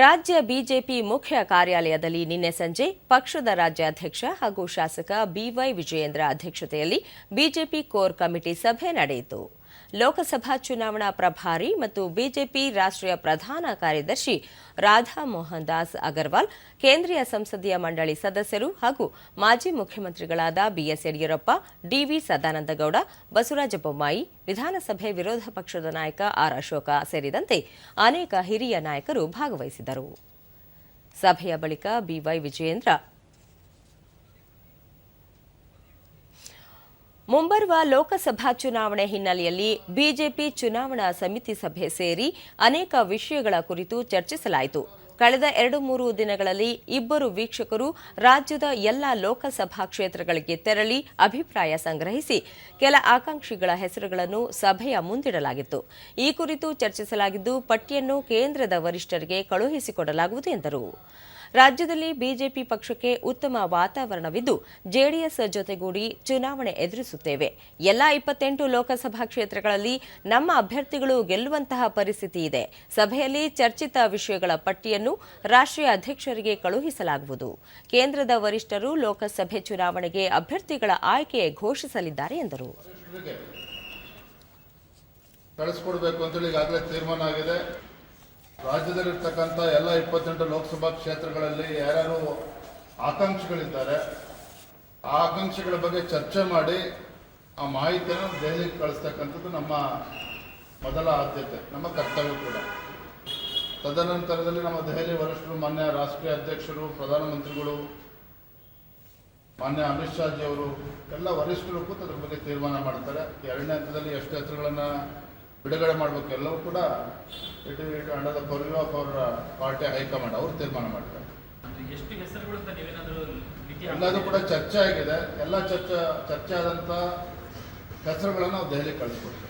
ರಾಜ್ಯ ಬಿಜೆಪಿ ಮುಖ್ಯ ಕಾರ್ಯಾಲಯದಲ್ಲಿ ನಿನ್ನೆ ಸಂಜೆ ಪಕ್ಷದ ರಾಜ್ಯಾಧ್ಯಕ್ಷ ಹಾಗೂ ಶಾಸಕ ಬಿವೈ ವಿಜಯೇಂದ್ರ ಅಧ್ಯಕ್ಷತೆಯಲ್ಲಿ ಬಿಜೆಪಿ ಕೋರ್ ಕಮಿಟಿ ಸಭೆ ನಡೆಯಿತು. ಲೋಕಸಭಾ ಚುನಾವಣಾ ಪ್ರಭಾರಿ ಮತ್ತು ಬಿಜೆಪಿ ರಾಷ್ಟ್ರೀಯ ಪ್ರಧಾನ ಕಾರ್ಯದರ್ಶಿ ರಾಧಾ ಮೋಹನ್ ದಾಸ್ ಅಗರ್ವಾಲ್, ಕೇಂದ್ರೀಯ ಸಂಸದೀಯ ಮಂಡಳಿ ಸದಸ್ಯರು ಹಾಗೂ ಮಾಜಿ ಮುಖ್ಯಮಂತ್ರಿಗಳಾದ B S Yediyurappa, D V Sadananda Gowda, Basavaraj Bommai, ವಿಧಾನಸಭೆ ವಿರೋಧ ಪಕ್ಷದ ನಾಯಕ ಆರ್. ಅಶೋಕ ಸೇರಿದಂತೆ ಅನೇಕ ಹಿರಿಯ ನಾಯಕರು ಭಾಗವಹಿಸಿದರು. ಸಭೆಯ ಬಳಿಕ ಬಿವೈ ವಿಜಯೇಂದ್ರ ಮುಂಬರುವ ಲೋಕಸಭಾ ಚುನಾವಣೆ ಹಿನ್ನೆಲೆಯಲ್ಲಿ ಬಿಜೆಪಿ ಚುನಾವಣಾ ಸಮಿತಿ ಸಭೆ ಸೇರಿ ಅನೇಕ ವಿಷಯಗಳ ಕುರಿತು ಚರ್ಚಿಸಲಾಯಿತು. ಕಳೆದ ಎರಡು ಮೂರು ದಿನಗಳಲ್ಲಿ ಇಬ್ಬರು ವೀಕ್ಷಕರು ರಾಜ್ಯದ ಎಲ್ಲ ಲೋಕಸಭಾ ಕ್ಷೇತ್ರಗಳಿಗೆ ತೆರಳಿ ಅಭಿಪ್ರಾಯ ಸಂಗ್ರಹಿಸಿ ಕೆಲ ಆಕಾಂಕ್ಷಿಗಳ ಹೆಸರುಗಳನ್ನು ಸಭೆಯ ಮುಂದಿಡಲಾಗಿತ್ತು. ಈ ಕುರಿತು ಚರ್ಚಿಸಲಾಗಿದ್ದು, ಪಟ್ಟಿಯನ್ನು ಕೇಂದ್ರದ ವರಿಷ್ಠರಿಗೆ ಕಳುಹಿಸಿಕೊಡಲಾಗುವುದು ಎಂದರು. ರಾಜ್ಯದಲ್ಲಿ ಬಿಜೆಪಿ ಪಕ್ಷಕ್ಕೆ ಉತ್ತಮ ವಾತಾವರಣವಿದ್ದು, ಜೆಡಿಎಸ್ ಜೊತೆಗೂಡಿ ಚುನಾವಣೆ ಎದುರಿಸುತ್ತೇವೆ. ಎಲ್ಲ ಇಪ್ಪತ್ತೆಂಟು ಲೋಕಸಭಾ ಕ್ಷೇತ್ರಗಳಲ್ಲಿ ನಮ್ಮ ಅಭ್ಯರ್ಥಿಗಳು ಗೆಲ್ಲುವಂತಹ ಪರಿಸ್ಥಿತಿ ಇದೆ. ಸಭೆಯಲ್ಲಿ ಚರ್ಚಿತ ವಿಷಯಗಳ ಪಟ್ಟಿಯನ್ನು ರಾಷ್ಟ್ರೀಯ ಅಧ್ಯಕ್ಷರಿಗೆ ಕಳುಹಿಸಲಾಗುವುದು. ಕೇಂದ್ರದ ವರಿಷ್ಠರು ಲೋಕಸಭೆ ಚುನಾವಣೆಗೆ ಅಭ್ಯರ್ಥಿಗಳ ಆಯ್ಕೆ ಘೋಷಿಸಲಿದ್ದಾರೆ ಎಂದರು. ಕಳಿಸ್ಕೊಡ್ಬೇಕು ಅಂತೇಳಿ ಈಗಾಗಲೇ ತೀರ್ಮಾನ ಆಗಿದೆ. ರಾಜ್ಯದಲ್ಲಿರ್ತಕ್ಕಂಥ ಎಲ್ಲ ಇಪ್ಪತ್ತೆಂಟು ಲೋಕಸಭಾ ಕ್ಷೇತ್ರಗಳಲ್ಲಿ ಯಾರ್ಯಾರು ಆಕಾಂಕ್ಷಿಗಳಿದ್ದಾರೆ, ಆ ಆಕಾಂಕ್ಷಿಗಳ ಬಗ್ಗೆ ಚರ್ಚೆ ಮಾಡಿ ಆ ಮಾಹಿತಿಯನ್ನು ದೆಹಲಿಗೆ ಕಳಿಸ್ತಕ್ಕಂಥದ್ದು ನಮ್ಮ ಮೊದಲ ಆದ್ಯತೆ, ನಮ್ಮ ಕರ್ತವ್ಯ ಕೂಡ. ತದನಂತರದಲ್ಲಿ ನಮ್ಮ ದೆಹಲಿ ವರಿಷ್ಠರು, ಮಾನ್ಯ ರಾಷ್ಟ್ರೀಯ ಅಧ್ಯಕ್ಷರು, ಪ್ರಧಾನಮಂತ್ರಿಗಳು, ಮಾನ್ಯ ಅಮಿತ್ ಶಾಜಿ ಅವರು, ಎಲ್ಲ ವರಿಷ್ಠರು ಕೂತ ಅದ್ರ ಬಗ್ಗೆ ತೀರ್ಮಾನ ಮಾಡ್ತಾರೆ. ಎರಡನೇ ಹಂತದಲ್ಲಿ ಎಷ್ಟು ಹೆಸರುಗಳನ್ನ ಬಿಡುಗಡೆ ಮಾಡಬೇಕು ಎಲ್ಲವೂ ಕೂಡ it under the purview of our party high command ಅವರು ತೀರ್ಮಾನ ಮಾಡ್ತಾರೆ. ಎಲ್ಲದೂ ಕೂಡ ಚರ್ಚೆ ಆಗಿದೆ. ಎಲ್ಲ ಚರ್ಚೆ ಚರ್ಚೆ ಆದಂಥ ಹೆಸರುಗಳನ್ನು ನಾವು ದೆಹಲಿ ಕಳಿಸ್ಕೊಡ್ತೀವಿ